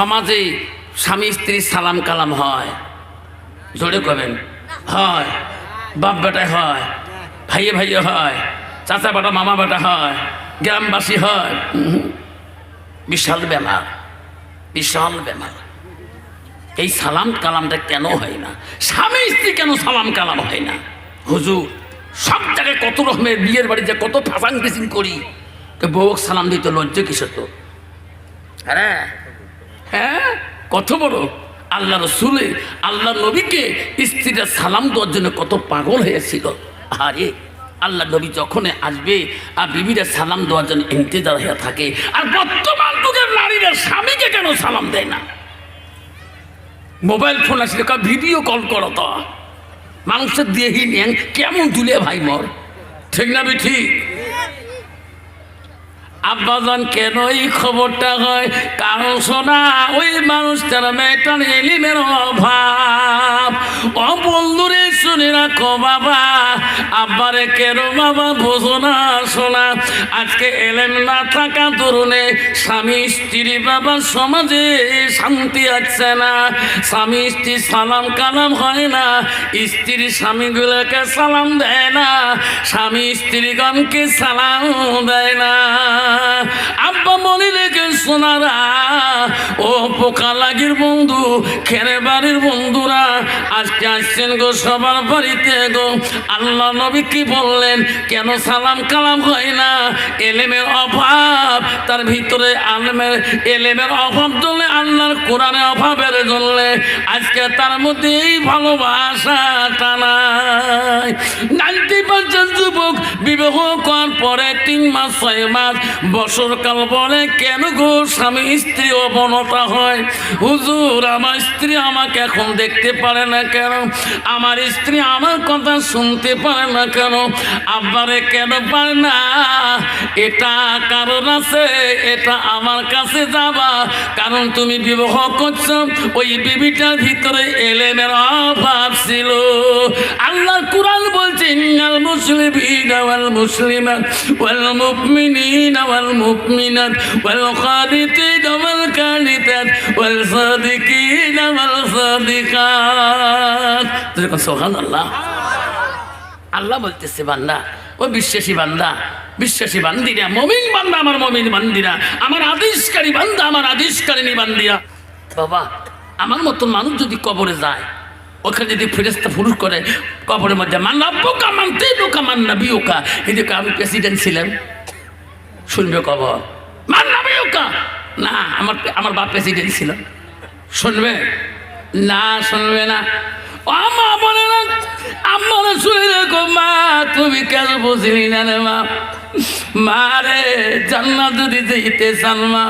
সমাজে স্বামী স্ত্রী সালাম কালাম হয়। জোরে কবেন? হয়। বাপ বেটায় হয়। ভাইয়ে ভাইয়ে হয়। চাচা বেটা, মামা বেটা হয়। গ্রামবাসী হয়। বিশাল বেমার। বিশাল বেমার। এই সালাম কালামটা কেন হয় না? স্বামী স্ত্রী কেন সালাম কালাম হয় না? হুজুর, সব জায়গায় কত রকমের বিয়ের বাড়িতে কত ফাঁসাং ফিসিং করি। তো বউ সালাম দিতে, লজ্জা কিসের তো? হ্যাঁ হ্যাঁ? কত বড়? আল্লাহ রসুলে, আল্লাহ নবীকে স্ত্রীরা সালাম দেওয়ার জন্য কত পাগল হয়েছিল। আরে, আল্লাহ নবী যখন আসবে আর বিবিরা সালাম দেওয়ার জন্য ইন্তজার হয়ে থাকে, আর বর্তমান যুগের নারীরা স্বামীকে কেন সালাম দেয় না? মোবাইল ফোন আসলে ভিডিও কল করো তো। মানুষের নেন কেমন তুলে ভাই মর। ঠিক না বে ঠিক? আব্বাজান, কেন এই খবরটা হয়? কারণ শোনা, ওই মানুষটার মেয়েটার এলিমের অভাব। অবন্ধুরে বন্ধুরে শুনে রাখো বাবা। আব্বারে কেন বাবা, বোঝো না, শোনা। আজকে এলেম না থাকা তরুণে, স্বামী স্ত্রী বাবা সমাজে শান্তি আছে না। স্বামী স্ত্রী সালাম কালাম হয় না, স্ত্রী স্বামীগুলোকে সালাম দেয় না, স্বামী স্ত্রীগণকে সালাম দেয় না। আব্বা মনে রেখে, সোনারা, ও পোকা লাগির বন্ধু, খেরে বাড়ির বন্ধুরা, আজকে আসছেন গো সবার বাড়িতে গো। আল্লাহ নবী কি বললেন? কেন সালাম কালাম হয় না? এলেমের অভাব। তার ভিতরে আলমের এলেমের অভাব জ্বলে আল্লাহর কোরআনের অভাবের জ্বললে আজকে তার মধ্যে এই ভালোবাসাটা নাই। নাইনটি পার্সেন্ট যুবক বিবাহ করার পরে তিন মাস, ছয় মাস বছরকাল বলে, কেন গো স্বামী, স্ত্রী অবনতা হয়? হুজুর, আমার স্ত্রী আমাকে এখন দেখতে পারে না কেন? আমার স্ত্রী আমার কথা শুনতে পারে না কেন? আব্বারে কেন পারে না? এটা কারণ আছে? এটা আমার কাছে যাবা, কারণ তুমি বিবাহ করছ। ওই বিবিটার ভিতরে এলেমের অভাব ছিল। আল্লাহ কুরআন বলছে, ইন্নাল মুসলিমিনা ওয়াল মুসলিমাত ওয়াল ওয়াল ওয়াল সাদিকাত। আল্লাহ বলতেছে, বান্দা, ও বিশ্বাসী বান্দা বিশ্বাসী বান্দিরা, মমিন বান্দা আমার মমিন বান্দিরা, আমার আদেশকারী বান্দা আমার আদেশকারিনী বান্দিরা। বাবা, আমার মতো মানুষ যদি কবরে যায়, ওখানে যদি ফেরেস্তা ফুরুষ করে, কবরের মধ্যে মান্না বোকা মানতে বোকা মান্না বিয়োকা এদিকে আমি প্রেসিডেন্ট ছিলাম, শুনবে কবর। মান্না বিয়োকা না, আমার আমার বাপ প্রেসিডেন্ট ছিল। শুনবে? না শুনবে না। ও মা, বলে না আমার শুনে রেখো মা, তুমি কেন বুঝলি না রে মা? মা রে জান্নাত যদি যেতে চান মা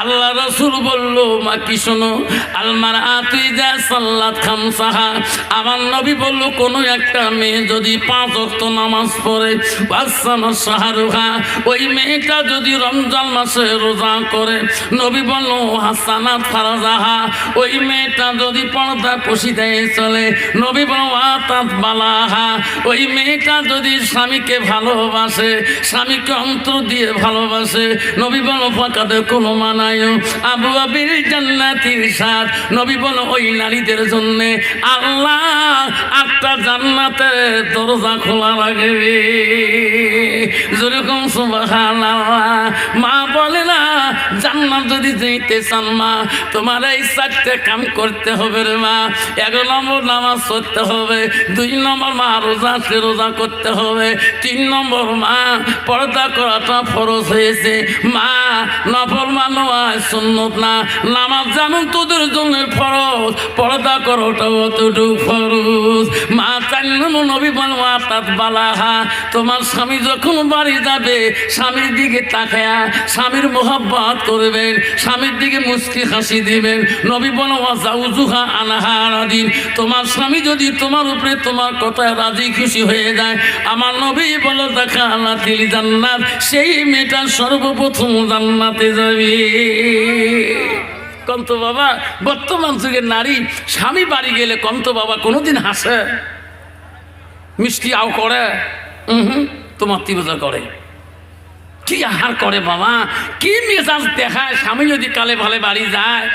আল্লাহ রসুল বলল, মা, কি শোনো আলমার আতুই যা সাল্লাত খাম সাহা আমার নবী বলল, কোনো একটা মেয়ে যদি পাঁচ অক্ত নামাজ পড়ে বাসানো সাহারুহা ওই মেয়েটা যদি রমজান মাসে রোজা করে। নবী বলল হাসানাত ফারাজাহা, ওই মেয়েটা যদি পর্দা পশিদায় চলে। নবী বলল আতাত বালাহা ওই মেয়েটা যদি স্বামীকে ভালোবাসে স্বামীকে অন্তর দিয়ে ভালোবাসে। নবী বল, ফাঁকাতে কোনো মানায় আবু আবির জান্নাতির সাথ নবী বল, ওই নারীদের জন্যে আল্লাহ আটটা জান্নাতে দরজা খোলা লাগে যেরকম সুবাহ মা বলে না জান্নাত যদি যেতে চান মা, তোমার এই চারটে কাম করতে হবে রে মা। এক নম্বর নামাজ পড়তে হবে, দুই নম্বর মা রোজা সে রোজা করতে হবে, তিন নম্বর মা পর্দা করাটা ফরজ হয়েছে। মা, নফল মানোয়া সুন্নত না, নামাজ জানুন তোদের জন্য ফরজ, পর্দা করাটা অতটুকু ফরজ। মা, চার নম্বর নবী বলবা তাত বালাহা। তোমার স্বামী যখন বাড়ি যাবে, স্বামীর দিকে তাকায়া, স্বামীর মোহাব্বত করবেন, স্বামীর দিকে মুস্কি হাসি দিবেন। নবী বলো জাউজুহা আনাহার দিন। তোমার স্বামী যদি তোমার উপরে তোমার কথায় রাজি খুশি হয়ে যায়, আমার নবী বলো, দেখা আল্লাহ দিল জান্নাত। সেই মেয়েটা সর্বপ্রথম জান্নাতে যাবে। কন্ত বাবা, বর্তমান যুগের নারী, স্বামী বাড়ি গেলে কন্ত বাবা কোনোদিন হাসে? মিষ্টি আও করে? হুম, তোমার তীব্রতা করে। কি আহার করে বাবা? কি মেজাজ দেখায় স্বামী যদি কালে ভালে বাড়ি যায়?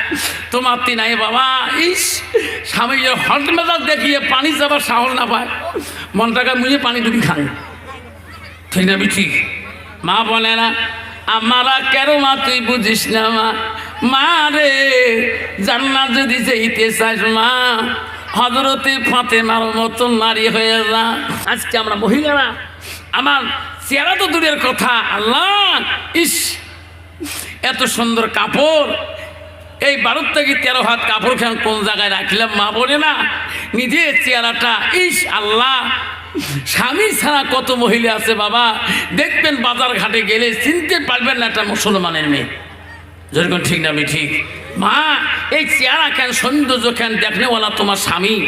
তোমার তিনাই বাবা। ইস, স্বামী হট মেজাজ দেখিয়ে পানি যাবার সাহস না পায়। মনটাকে মুজে পানি ডুবি খান ঠিক না ঠিক মা বলে না, আমারা কেন মা, তুই বুঝিস না মা? মা রে, জান্নাত যদি যেতে চাস মা হজরতে ফাতেমার মতন নারী হয়ে যা। আজকে আমরা মহিলারা, আমার চেহারা তো দূরের কথা, আল্লাহ, ইস, এত সুন্দর কাপড়। এই বারোর থেকে তেরো হাত কাপড় খান কোন জায়গায় রাখলাম মা বলে না? নিজের চেহারাটা, ইস, আল্লাহ। স্বামী ছাড়া কত মহিলা আছে বাবা? দেখবেন বাজার ঘাটে গেলে চিনতে পারবেন না একটা মুসলমানের মেয়ে। যেরকম ঠিক না, আমি ঠিক। মা, এই চেহারা কেন, সৌন্দর্য কেন দেখনেওয়ালা তোমার স্বামী?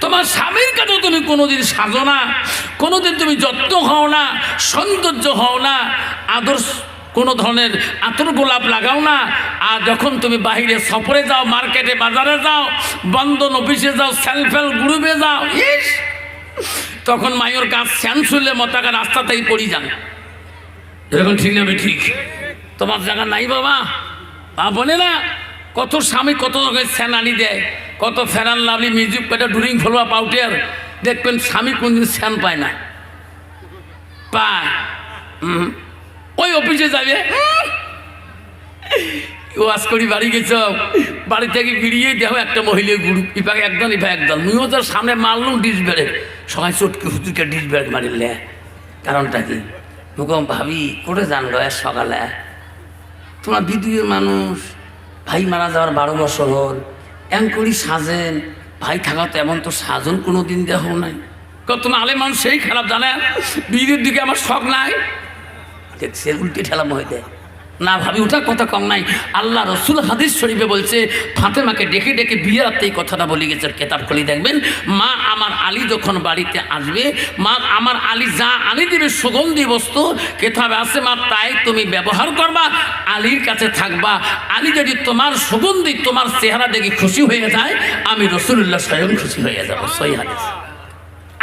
তোমার স্বামীর কাছে তুমি কোনোদিন সাজো না, কোনোদিন তুমি যত্ন হও না, সৌন্দর্য হও না আদর্শ কোনো ধরনের আতর গোলাপ লাগাও না, আর যখন তুমি বাহিরে সফরে যাও, মার্কেটে বাজারে যাও, বন্ধন অফিসে যাও সেলফেল গ্রুপে যাও, ইস! তখন মায়ের গাছ শ্যান শুনলে মতাকা রাস্তাতেই পড়ি যান। এরকম ঠিক না ঠিক? তোমার জায়গা নাই বাবা? বা বলে না কত স্বামী কত রকমের স্যান আনি দেয়, কত ফেরান লাভলি মিউজিক পেটা ডুরিং ফলোয়া পাউটের দেখবেন স্বামী কোনদিন স্যান পায় না। পায়। ওই অফিসে যাবে। ওয়াজ করি বাড়ি গেছ, বাড়ি থেকে বেরিয়ে দেখো একটা মহিলা গুরু। ইপাকে একদল ইপা একদল। মুইও তোর সামনে মারলুম ডিস বেড়ে সবাই চটকে হুতুকে ডিস বেড়ে মারিলে। কারণটা কি? মুখম ভাবি করে গয় সকালে। তোমার বিদুয়ের মানুষ। ভাই মারা যাওয়ার বারো বছর হল। এমন করি সাজেন। ভাই থাকা তো এমন তো সাজন কোনো দিন দেহ নাই। কত আলে মানুষ সেই খারাপ জানে। বিয়ের দিকে আমার শখ নাই। দেখছে উল্টে ঠেলাম হয়ে দেয় না ভাবি ওটা কথা কম নাই। আল্লাহ রসুল হাদিস শরীফে বলছে, ফাতেমাকে ডেকে ডেকে বিয়েরাতে এই কথাটা বলে গেছে, কেতাব খুলি দেখবেন। মা আমার আলী যখন বাড়িতে আসবে, মা আমার আলী যা আনি দেবে, সুগন্ধি বস্তু, কেতাবে আছে, মা, তাই তুমি ব্যবহার করবা, আলীর কাছে থাকবা। আলী যদি তোমার সুগন্ধি, তোমার চেহারা দেখে খুশি হয়ে যায়, আমি রসুল্লাহ স্বয়ং খুশি হয়ে যাব। সই হাদিস।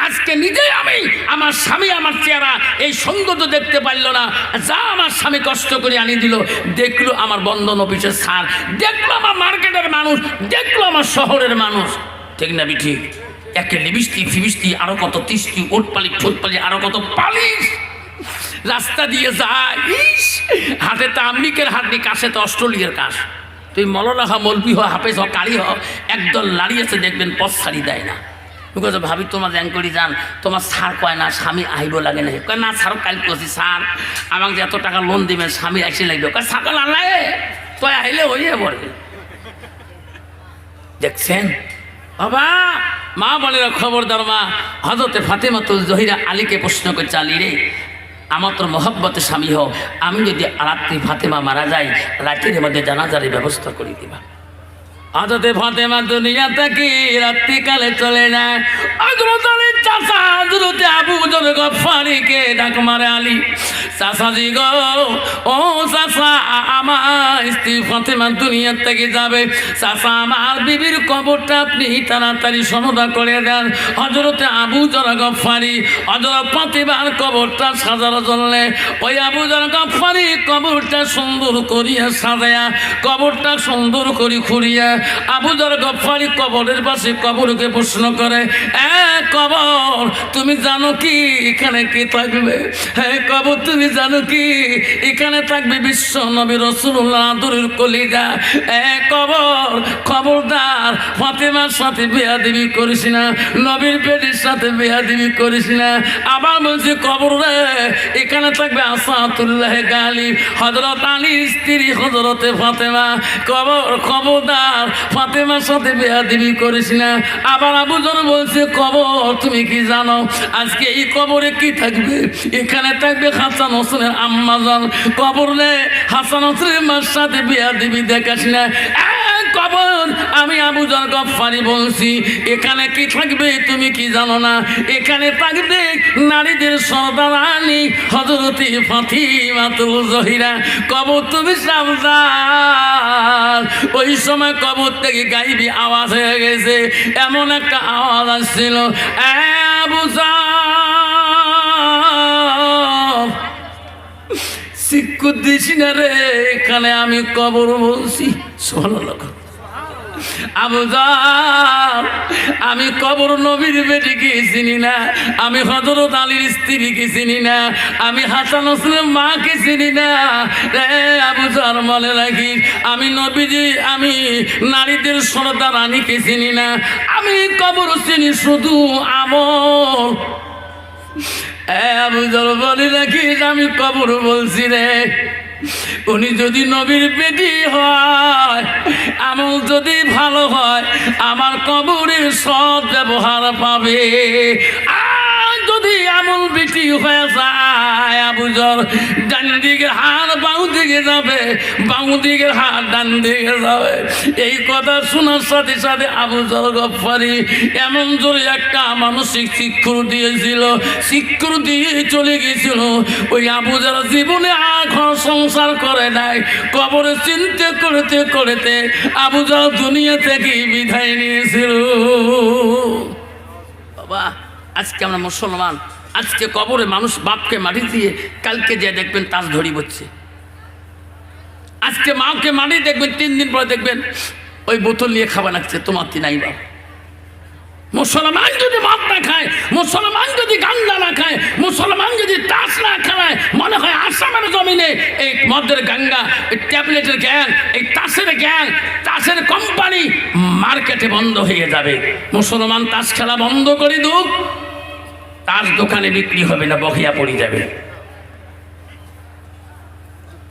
আজকে নিজে আমি আমার স্বামী, আমার চেহারা এই সৌন্দর্য দেখতে পারল না। যা আমার স্বামী কষ্ট করে আনি দিল, দেখল আমার বন্ধন অফিসের সার দেখল আমার মার্কেটের মানুষ, দেখল আমার শহরের মানুষ। ঠিক না বি ঠিক একে লিবিস্তি ফিবিস্তি আরও কত তিস্তি ওটপালি ঠোঁটপালি আরও কত পালিশ। রাস্তা দিয়ে যায় হাতে তো আমেরিকার হাত নি কাছে তো অস্ট্রেলিয়ার কাশ। তুই মলনা হ, মলবি হ, হাফেজ হ কারি হ, একদল লাড়িয়েছে দেখবেন পথ ছাড়ি দেয় না। বিকজ ভাবি, তোমার জ্যাং করি, যান। তোমার সার কয় না, স্বামী আহিব লাগে না কয়, না সার কাল করছি স্যার। আমাকে এত টাকা লোন দিবেন স্বামী আসে লাগবে। কয় সাকাল আনলাই তই আহিলে হইয়ে পড়বে দেখছেন? বাবা, মা বলে খবরদার মা হজরতে ফাতেমাতুল জহিরা আলীকে প্রশ্ন করছে, আলী রে, আমার তোর মহব্বতে স্বামী হও আমি যদি রাত্রি ফাতেমা মারা যাই, রাতের মধ্যে জানাজারের ব্যবস্থা করে দিবা। আদতে ফাতেমা দুনিয়া থেকে রাত্রিকালে চলে যায়। হজরত চাচা হজরতে আবু জবে গফারিকে ডাক মারে আলী। চাচাজি গো, ও চাচা, আমার স্ত্রী ফাতেমা দুনিয়া থেকে যাবে। চাচা, আমার বিবির কবরটা আপনি তাড়াতাড়ি সমাধা করে দেন। হজরতে আবু জর গফারি হজরত ফাতেমার কবরটা সাজানো চললে ওই আবু জর গফারি কবরটা সুন্দর করিয়া সাজায়া, কবরটা সুন্দর করি খুঁড়িয়া আবু জর গফারি কবরের পাশে কবরকে প্রশ্ন করে, এ কবর, তুমি জানো কি এখানে কি থাকবে? হ্যাঁ কবর তুমি জানো কি? এখানে থাকবে বিশ্ব নবী রসুল্লাহ আদরের কলিজা। এ কবর, খবরদার, ফাতেমার সাথে বেয়াদিবি করিস না, নবীর পেটের সাথে বেয়াদিবি করিস না। আবার বলছে, কবর রে, এখানে থাকবে আসাতুল্লাহ গালি। হজরত আলীর স্ত্রী হজরতে ফাতেমা, কবর, খবরদার, ফাতেমার সাথে বেয়াদিবি করিস না। আবার আবু জন বলছে, কবর, তুমি কি জানো? আজকে এই কবরে কি থাকবে? এখানে থাকবে হাসান হোসেনের আম্মাজন কবর রে হাসান হোসেনের মার সাথে বেয়াদিবি দেখাস না। কবর আমি আবু জর গফারি বলছি এখানে কি থাকবে তুমি কি জানো না? এখানে থাকবে নারীদের সর্দারানি হজরতি ফাতিমাতুল জহিরা। কবর তুমি সাবধান ওই সময় কবর থেকে গাইবি আওয়াজ হয়ে গেছে এমন একটা আওয়াজ আসছিল। আবু জাফর, না রে, এখানে আমি কবর বলছি। শোনো আমি কবর নবীর বেটিকে চিনি না, আমি হজরত আলীর স্ত্রীকে চিনি না, আমি হাসান হোসেনের মাকে চিনি না। রে আবু জার মনে রাখিস আমি নবীজি, আমি নারীদের সরদা রানীকে চিনি না। আমি কবর চিনি শুধু আমল। আবু জল বলে আমি কবর বলছি রে। উনি যদি নবীর বেটি হয়, আমল যদি ভালো হয়, আমার কবরের সৎ ব্যবহার পাবে। আর যদি আমল বেটি হয়ে যায় আবুজর ডান দিকে হাত বাউ দিকে যাবে বাউ দিকে হাত ডান দিকে যাবে। এই কথা শোনার সাথে সাথে আবুজর গফারি এমন জোরে একটা মানসিক শিক্ষর দিয়েছিল শিক্ষর দিয়ে চলে গেছিল ওই আবুজার জীবনে আর ঘর সংসার করে নাই। কবরে চিন্তা করতে করতে আবুজার দুনিয়া থেকে বিদায় নিয়েছিল। বাবা, আজকে আমরা মুসলমান। আজকে কবরে মানুষ বাপকে মাটি দিয়ে কালকে যে দেখবেন তাস ধরি বচ্ছে। আজকে মাকে মাটি দেখবেন, তিন দিন পরে দেখবেন ওই বোতল নিয়ে খাবার লাগছে, তোমার নাই বাবা মুসলমান যদি মদ না খায়, মুসলমান যদি গান্দা না খায়, মুসলমান যদি তাস না খায়, মনে হয় আসামের জমিনে এই মদের গাঙ্গা, এই ট্যাবলেটের গ্যাং, এই তাসের গ্যাং, তাসের কোম্পানি মার্কেটে বন্ধ হয়ে যাবে। মুসলমান তাস খেলা বন্ধ করে দুক তাস দোকানে বিক্রি হবে না বহিয়া পড়ে যাবে।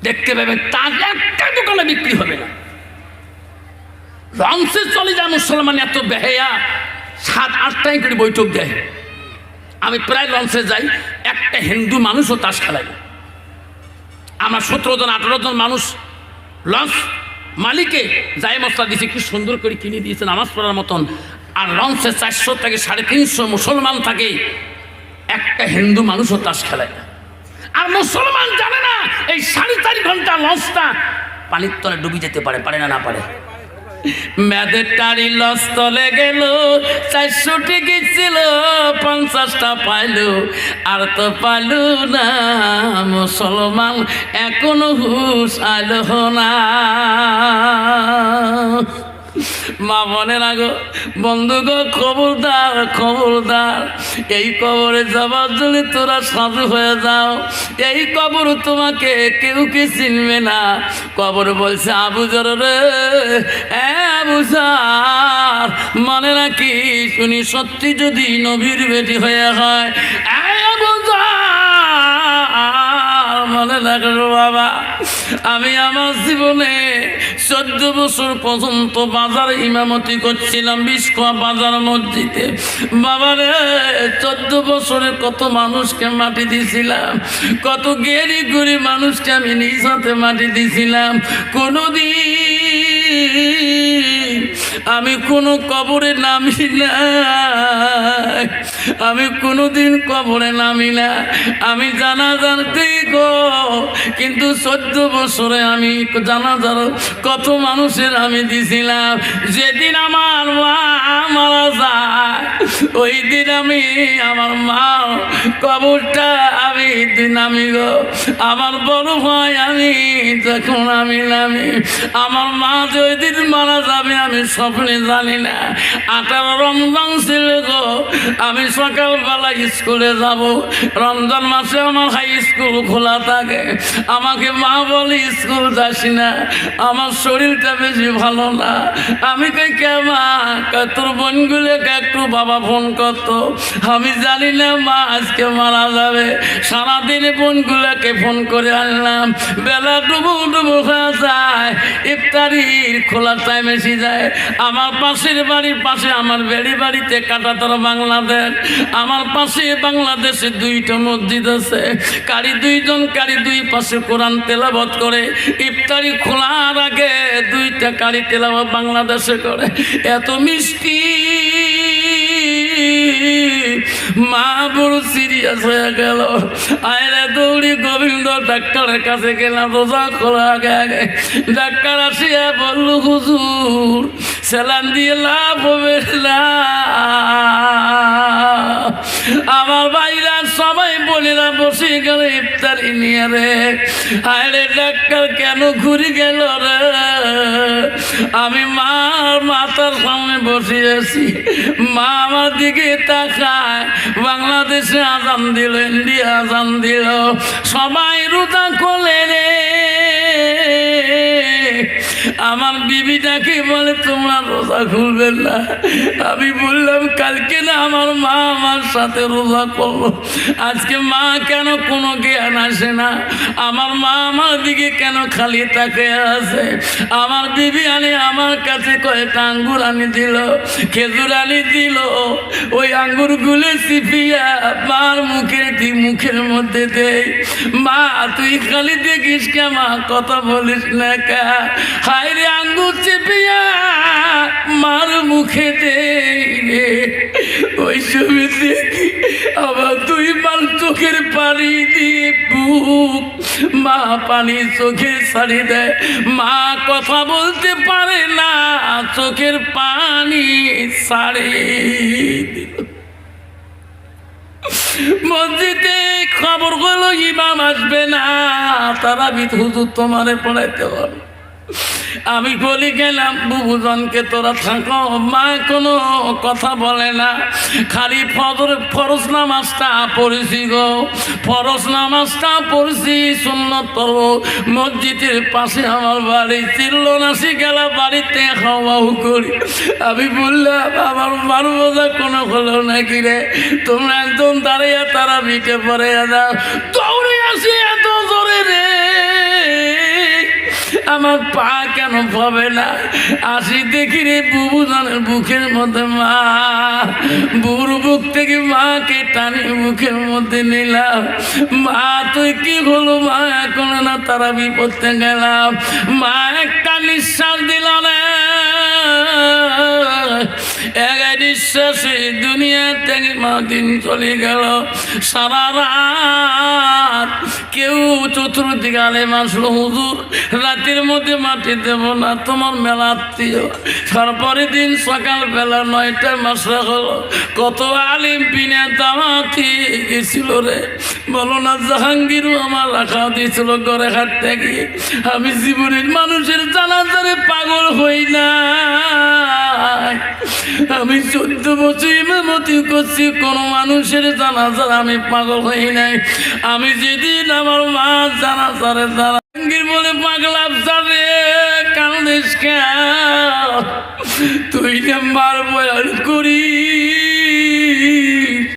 দেখতে পাবেন তাস একটা দোকানে বিক্রি হবে না। রংসে চলে যায় মুসলমান, এত বেহেয়া, সাত আটটাই করে বৈঠক দেয়। আমি প্রায় লঞ্চে যাই, একটা হিন্দু মানুষও তাস খেলায়। আমার সতেরো জন, আঠারো জন মানুষ, লঞ্চ মালিকে যাই মশলা দিয়েছে কি সুন্দর করে কিনে দিয়েছে, নামাজ পড়ার মতন। আর লঞ্চে চারশো থেকে সাড়ে তিনশো মুসলমান থাকে। একটা হিন্দু মানুষও তাস খেলায় না। আর মুসলমান জানে না, এই সাড়ে চারি ঘণ্টা লঞ্চটা পানির তলে ডুবি যেতে পারে পারে না না পারে। মেয়েদের টারি লস তলে গেল চারশো ছিল পঞ্চাশটা পাইলো, আর তো পাইলু না। মুসলমান এখনও হুশ আলো না। মা মনে লাগো বন্ধু গো, খবরদার খবরদার। এই কবরে যাবার জন্য তোরা সাধু হয়ে যাও। এই কবর তোমাকে কেউ কি চিনবে না। কবর বলছে আবুজর রে, এ আবুজার মনে রাখি শুনি সত্যি যদি নবীর বেটি হয়ে হয় মনে রাখল বাবা, আমি আমার জীবনে চোদ্দ বছর পর্যন্ত বাজার ইমামতি করছিলাম বিস্কোয়া বাজার মসজিদে। বাবারে চোদ্দ বছরে কত মানুষকে মাটি দিছিলাম, কত গেরি গুড়ি মানুষকে আমি নিজ হাতে মাটি দিছিলাম। কোনোদিন আমি কোনো কবরে নামি না আমি কোনোদিন কবরে নামি না। আমি জানা জানতে গো। কিন্তু চোদ্দ বছরে আমি জানা জান কত মানুষের আমি দিছিলাম। যেদিন আমার মা মারা যায়, ওই দিন আমি আমার মা কবরটা আমি দিন আমি গো। আমার বড় ভাই আমি যখন আমি নামি, আমার মা যে দিন মারা যাবে আমি স্বপ্নে জানি না। আঠারো রমজান ছিল গো, আমি সকালবেলা স্কুলে যাব। রমজান মাসে আমার হাই স্কুল খোলা থাকে। আমাকে মা বলে, স্কুল যাসি না, আমার শরীরটা বেশি ভালো না। আমি কই, কে মা? তোর বোনগুলোকে একটু বাবা ফোন করতো? আমি জানি না মা আজকে মারা যাবে। সারাদিন বোনগুলোকে ফোন করে আনলাম। বেলা ডুবু ডুবু হয়ে যায়। ইফতারির খোলার টাইম এসে যায়। আমার পাশের বাড়ির পাশে আমার বেড়ি বাড়িতে কাটাতর বাংলাদেশ। আমার পাশে বাংলাদেশে দুইটা মসজিদ আছে। কারি দুইজন, কারি দুই পাশে কোরআন তেলাবত করে। ইফতারি খোলার আগে দুইটা কারি তেলাবত বাংলাদেশে করে। এত মিষ্টি মা বড় সিরিয়াস হয়ে গেল। আয়রে দৌড়ি গোবিন্দ ডাক্তারের কাছে গেলাম, রোজা খোলা আগে ডাক্তার আসিয়া বলল, হুজুর স্যালান দিয়ে লাভ হবে না। আমার বাইরা সবাই বলিরা বসে গেল ইফতারি নিয়ে রে। আরে ডাক্তার কেন ঘুরে গেল রে? আমি মার মাতার সামনে বসে আছি। মা আমার দিকে তাকায়। বাংলাদেশে আজান দিল, ইন্ডিয়া আজান দিল। সবাই রোজা করলে রে। আমার বিবিটাকে বলে, তোমরা রোজা খুলবেন না। আমি বললাম, কালকে না আমার মা আমার সাথে রোজা করল। আজকে মা কেন কোনো জ্ঞান আসে না? আমার মা আমার দিকে কেন খালি তাকে আছে? আমার বিবি আনি আমার কাছে কয়েকটা আঙ্গুর আনি দিল, খেজুর আনি দিল। ওই আঙ্গুরগুলো চিপিয়া মার মুখে মুখের মধ্যে দে। মা, তুই খালি দেখিস কে মা, কথা বলিস না কা? হায় রে আঙ্গুর চেপিয়া মার মুখে দে। রে ওই ছবি দেখি, আবার তুই মাল চোখের পানি দিয়ে বুক। মা পানি চোখে ছাড়ি দেয়। মা কথা বলতে পারে না, চোখের পানি ছাড়ে দিল। মসজিদে খবর হলো ইমাম আসবে না। তারা বিধু হুজুর তোমারে পড়াইতে হবে। আমি বলি গেলাম, বুবুজনকে তোরা থাকো। মা কোনো কথা বলে না। খালি ফজর, ফরজ নামাজটা পড়েছি গো। ফরজ নামাজটা পড়েছি, সুন্নত মসজিদের পাশে আমার বাড়ি চিল্ল নাসি গেলা বাড়িতে খাওয়াও করি। আমি বললাম, আমার বোঝা কোনো হলো নাকি রে? তোমরা একদম দাঁড়িয়ে তারা বিকে পড়ে যাও দৌড়ে আসি এত জোরে রে। আমার পা কেন পাবে না? আসি দেখি রে বুবু জানের বুকের মধ্যে মা। বুর বুক থেকে মাকে টানি বুকের মধ্যে নিলাম। মা, তুই কি হলো মা? এখন না তারা বিপদে গেলাম। মা, একটা নিঃশ্বাস দিল না। এক নিঃশ্বাসে দুনিয়া থেকে দিন চলে গেল। সারা রাত কেউ চতুর্দিকে আলে মাসলো হুজুর, রাতের মধ্যে মাটি দেব না, তোমার মেলা আত্মীয়। তারপরে দিন সকালবেলা নয়টায় মাসরা হলো। কত আলিম বিনা দামাতি গেছিল রে। বলো না, জাহাঙ্গীরও আমার রাখা দিয়েছিল ঘরে হাঁটতে গিয়ে আমি জীবনের মানুষের জানাজারে পাগল হই না আমি চোদ্দ বছর ইমামতি করছি, কোনো মানুষের জানাজার আমি পাগল হই নাই। আমি যেদিন আমার মা জানাজারে জানাঙ্গির বলে পাগলা সারে কান্দিস তুই নাম্বার বয়ান করি